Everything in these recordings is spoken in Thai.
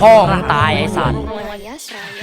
พ่อมึงตายไอ้สัตว์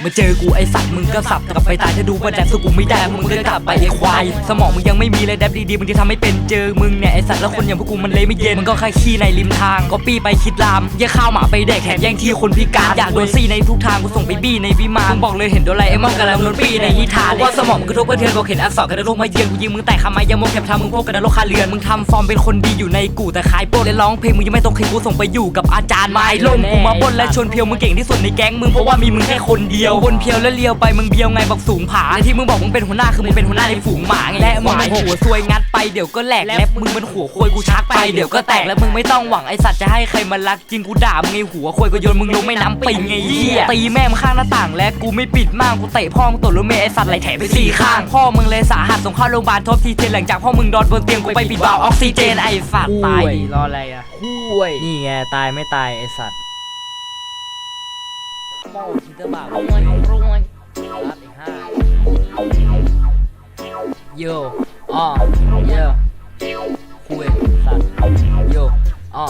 มาเจอกูไอสัตว์มึงก็สับกลับไปตายถ้าดูว่าแดบสู้กูไม่ได้มึงก็กลับไปไอควายสมองมึงยังไม่มีเลยแดบดีๆมึงจะทำไม่เป็นเจอมึงเนี่ยไอสัตว์แล้วคนอย่างพวกกูมันเลยไม่เย็นมึงก็แค่ขี้ในริมทางก็ปี้ไปคิดลามแย่ข้าวหมาไปแดกแถมแย่งที่คนพิการอยากโดนซี่ในทุกทางกูส่งไปบี้ในวิมานมึงบอกเลยเห็นโดนไรไอ้มอนกับแล้วโดนปี้ในนิทานว่าสมองมึงกระทบกระเทือนบอกเห็นอักษรกระโดดมาเยือนกูยิงมึงแต่คำไม้ยามโมแคบทำมึงพบกันนรกคาเรือนมึงทำฟอร์มเป็นคนดีอยู่ในกูแต่ขายโปรและร้องเพลงมึงยังไม่ต้องเคยกูส่งไปอยู่กับอาจารย์ไม้ลมกูมาบนและชนเพียวมึงเก่งที่สุดในแก๊งมึงเพราะว่ามีมึงแค่คนเดียวบนเพียวแล้วเลียวไปมึงเบียวไงบอกสูงผาและที่มึงบอกมึงเป็นหัวหน้าคือมึงเป็นหัวหน้าในฝูงหมาไงและมึงมันหัวซวยงัดไปเดี๋ยวก็แหลกและมึงมันหัวควยกูชักไปเดี๋ยวก็แตกแล้วมึงไม่ต้องหวังไอสัตว์จะให้ใครมารักจริงกูด่ามึงไงหัวควยกูโยนมึงลงไม่น้ำปิงไงเหี้ยตีแม่มึงข้างหน้าต่างและกูไม่ปิดม่านกูเตะพ่อมึงตดรถเมล์ไอสัตว์ไหลแถไปสี่ข้างพ่อมึงเลยสาหัสส่งเข้าโรงพยาบาลทบทีเทนหลังจากพ่อมึงนอนบนเตียงกูไปปิดวาล์วออกซิเจนไอสัตว์ตายดิรออะไรอะคุยนี่ไงตายไม่ตายไอสัตว์ โม่คิดเตอร์บารับอีกห้าโยอ๋อโยคุยสัตว์โยอ๋อ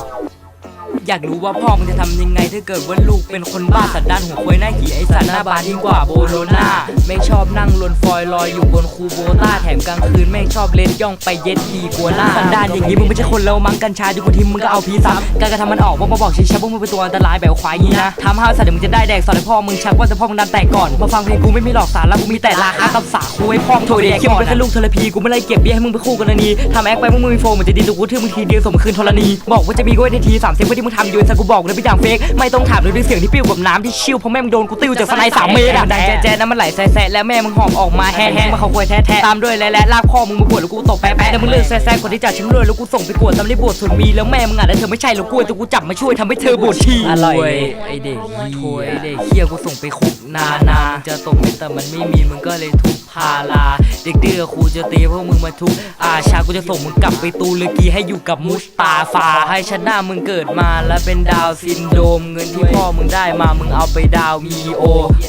อยากรู้ว่าพ่อมึงจะทำยังไงถ้าเกิดว่าลูกเป็นคนบ้าสัตว์ด้านหัวควยหน้าขี่ไอสัตว์หน้าบานยิ่งกว่าโบโลนาไม่ชอบนั่งลนฟอยลอยอยู่บนคูโบต้าแถมกลางคืนแม่ชอบเล่นย่องไปเย็ดทีกัวหน้าสันดานอย่างนี้มึงไม่ใช่คนแล้วมั้งกัญชาอยู่กับทีมมึงก็เอาพีซ้ำการกระทำมันออกว่ามาบอกชี้ชักว่ามึงเป็นตัวอันตรายแบบควายงี้นะทำห้าสัตว์มึงจะได้แดกสอนให้พ่อมึงชักว่าจะพ่อมึงดันแตกก่อนมาฟังเพลงกูไม่มีหลอกสารแล้วกูมีแต่ราคากับสาคูให้พ่อมึงโถเด็กเขี้ยวเป็นแค่ลูกทเลพีกูไม่ไล่เก็บเบี้ยให้มึงไปคู่กรณีทำแอคไปมึงมึงมีโฟมเหมือนจะดีตัวกูทื่อมึงทีเดียวสมคืนธรณีบอกว่าจะมีกูไว้ในทีสามเซนเพื่อที่มึงทำยู่แต่กูบอกเลยเป็นอย่างเฟกไม่ต้องถามเลยด้วยเสียงที่ปิ้วกับน้ำที่ชิวเพราะแม่มึงโดนกูติ้วจากสไนสามเมตรอะดังแจ๊ะๆน้ำมันไหลแซ่ๆแล้วแม่มึงหอบออกมาแห้งๆมาเขาควยแท้ๆตามด้วยและและลากพ่อมึงมาปวดแล้วกูตกแปะๆแล้วมึงเลิกแซ่ๆคนที่จัดชิ้นรวยแล้วกูส่งไปกวดตำริบวชส่วนมีแล้วแม่มึงอะแต่เธอไม่ใช่หรอกกล้วยแต่กูจับมาช่วยทำให้เธอบวชชีอร่อยไอเด็กโวยไอเด็กเฮียกูส่งไปคุกนานาจะตกไม่แต่มันไม่มีมึงก็เลยทุบพาลาเด็กเดือครูจะตีพวกมึงมาทุบอาชากูจะส่งมึงกลับไปตูลกีให้อยู่กับมุสตาฟาให้ชนะมึงเกิดมาแล้วเป็นดาวซินโดรมเงินที่พ่อมึงได้มามึงเอาไปดาวมีโอ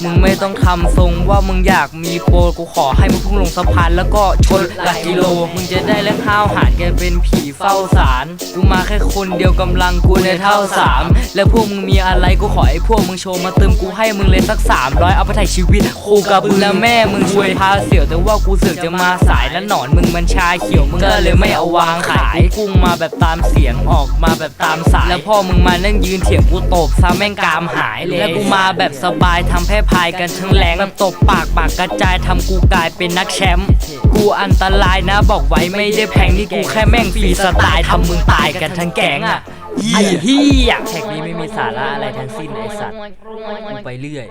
มึงไม่ต้องทำทรงว่ามึงอยากมีโปรกูขอให้มึงพุ่งลงสะพานแล้วก็ชนหลักกิโล มึงจะได้เล่นข้าวหารแกเป็นผีเฝ้าสารกูมาแค่คนเดียวกำลังกูในเท่าสามแล้วพวกมึงมีอะไรกูขอให้พวกมึงโชว์มาเติมกูให้มึงเลยสักสามร้อยเอาไปถ่ายชีวิตคู่กับมึงแล้วแม่มึงช่วยพาเสี่ยวแต่ว่ากูเสือกจะมาสายแล้วหนอนมึงมันชาเขียวมึงก็เลยไม่เอาวางขายกูกุ้งมาแบบตามเสียงออกมาแบบตามสายแล้วพ่อมึงมานั่งยืนเถียงกูตบซะแม่งกามหายเลยแล้วกูมาแบบสบายทำแพ้พายกันทั้งแรงแบบตบปากปากกระจายทำกูกลายเป็นนักแชมป์กูอันตรายนะบอกไว้ไม่ได้แพงนี่กูแค่แม่งฟรีสไตล์ทำมึงตายกันทั้งแก๊งอะเฮียเฮียแท็กนี้ไม่มีสาระอะไรทั้งสิ้นไอสัตว์มึงไปเรื่อย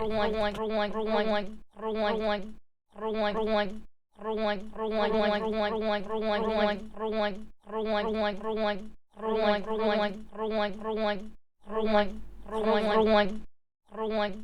Романь, Романь, Романь, Романь, Романь, Романь, Романь.